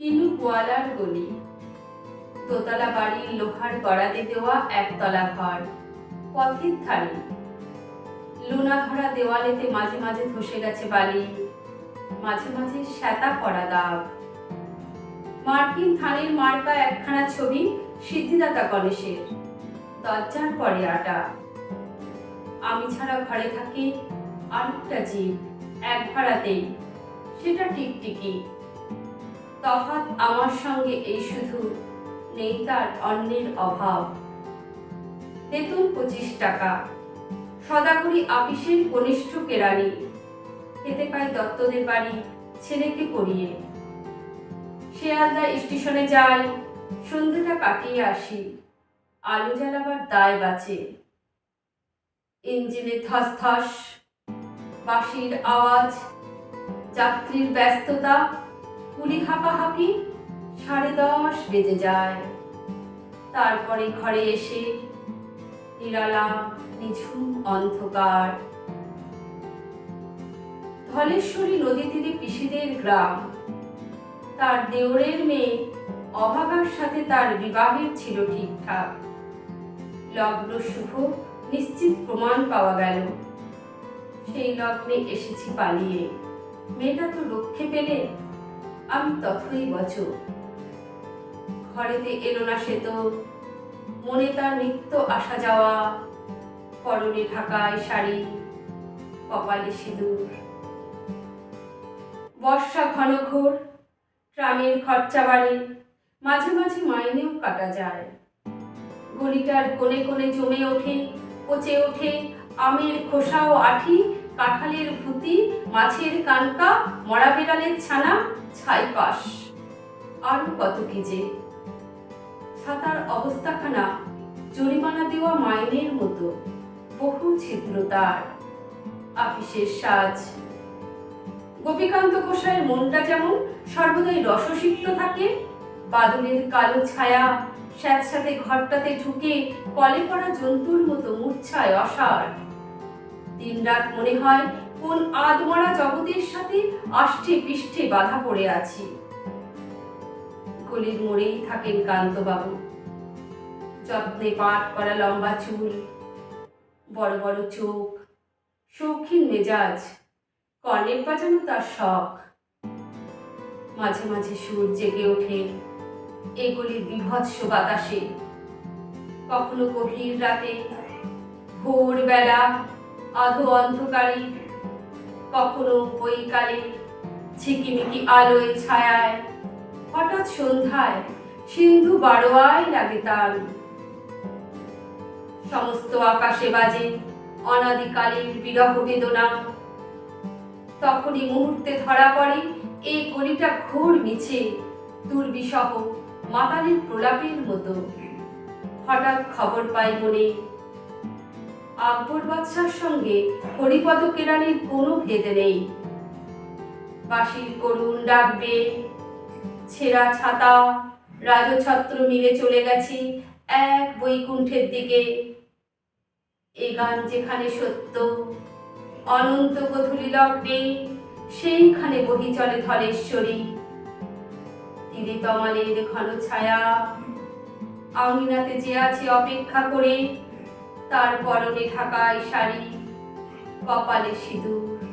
কিনু গোয়ালার গলি। দোতলা বাড়ির লোহার গড়াতে দেওয়া একতলা ঘর, পথের ধারে। লুনা ধরা দেওয়ালেতে মাঝে মাঝে ধসে গেছে বালি, মাঝে মাঝে শ্যাতা পড়া দাগ। মার্কিন থানের মার্কা একখানা ছবি সিদ্ধিদাতা গণেশের, দরজার পরে আটা। আমি ছাড়া ঘরে থাকি আরেকটা জীব, এক ভাড়াতেই, সেটা টিকটিকি। তফাৎ আমার সঙ্গে এই শুধু নেই তার অন্যের অভাব। বেতন পঁচিশ টাকা। সদাগরি আপিসের কনিষ্ঠ কেরানি খেতে পায় দত্তদের বাড়ি ছেলেকে পড়িয়ে। শেয়ালদা স্টেশনে যাই সন্ধ্যেটা কাটিয়ে আসি। আলো জ্বালাবার দায় বাঁচে। ইঞ্জিনে ধস ধস বাঁশির আওয়াজ, যাত্রীর ব্যস্ততা পুলি হাঁপাহাঁপি সাড়ে দশ বেজে যায়। তারপরে ঘরে এসে নিরালা নিঝুম অন্ধকার। ধলেশ্বরী নদী তীরে পিসিদের গ্রাম। তার দেওরের মেয়ে অভাগার সাথে তার বিবাহের ছিল ঠিকঠাক। লগ্ন শুভ, নিশ্চিত প্রমাণ পাওয়া গেল। সেই লগ্নে এসেছি পালিয়ে। মেয়েটা তো রক্ষে পেলে আমি তথই বচ ঘরেতে এলো না সে তো। মনে তার নিত্য আসা যাওয়া, পরনে ঢাকায় শাড়ি, কপালে সিঁদুর। বর্ষা ঘন ঘোর ট্রামের খরচা বাড়ে, মাঝে মাঝে মাইনেও কাটা যায়। গলিটার কোণে কোণে জমে ওঠে, পচে ওঠে আমের খোসা ও আঠি কাঁঠালের ভুতি, মাছের কানকা, মরা বিড়ালের ছানা ছাই পাশ আরও কত কি যে। ছাতার অবস্থাখানা, জরিমানা দেওয়া মাইনের মতো, বহু ছিদ্র তার। আপিসের সাজ। গোপীকান্ত গোসাইয়ের মনটা যেমন সর্বদাই রসসিক্ত থাকে, বাদলের কালো ছায়া স্যাঁতস্যাঁতে ঘরটাতে ঢুকে কলে পড়া জন্তুর মতো মূর্ছায় অসার দিনরাত মনে হয় কোন আদমরা জগতের সাথে আষ্টে পৃষ্ঠে বাধা পড়ে আছি। গলির মোড়েই থাকেন কান্তবাবু। যত্নে পাট করা লম্বা চুল, বড় বড় চোখ, শৌখিন মেজাজ কর্নেট বাজানো তার শখ। মাঝে মাঝে সুর জেগে ওঠে এগুলির বিভৎস বাতাসে। কখনো গভীর রাতে ভোরবেলা আধো অন্ধকারে, কখনো বৈকালে, ঝিকিমিকি আলোয় ছায়ায়, হঠাৎ সন্ধ্যায় সিন্ধু বারোয়ায় লাগে তার সমস্ত আকাশে বাজে অনাদিকালের বিরহ বেদনা। তখনই মুহূর্তে ধরা পড়ে এই গলিটা ঘোর মিছে দুর্বিসহ মাতালের প্রলাপের মতো। হঠাৎ খবর পাই মনে আকবর বাদশার সঙ্গে হরিপদ কেরানির কোনো ভেদ নেই। বাঁশির করুণ ডাকবে, ছেঁড়া ছাতা, রাজছত্র মিলে চলে গেছে এক বৈকুণ্ঠের দিকে। এ গান যেখানে সত্য, অনন্ত গধূলি লগ্নে, সেইখানে বহি চলে ধলেশ্বরী। তীরে তমালের ঘন ছায়া, আঙিনাতে যে আছে অপেক্ষা করে তার পরনে ঢাকায় শাড়ি কপালে সিঁদুর।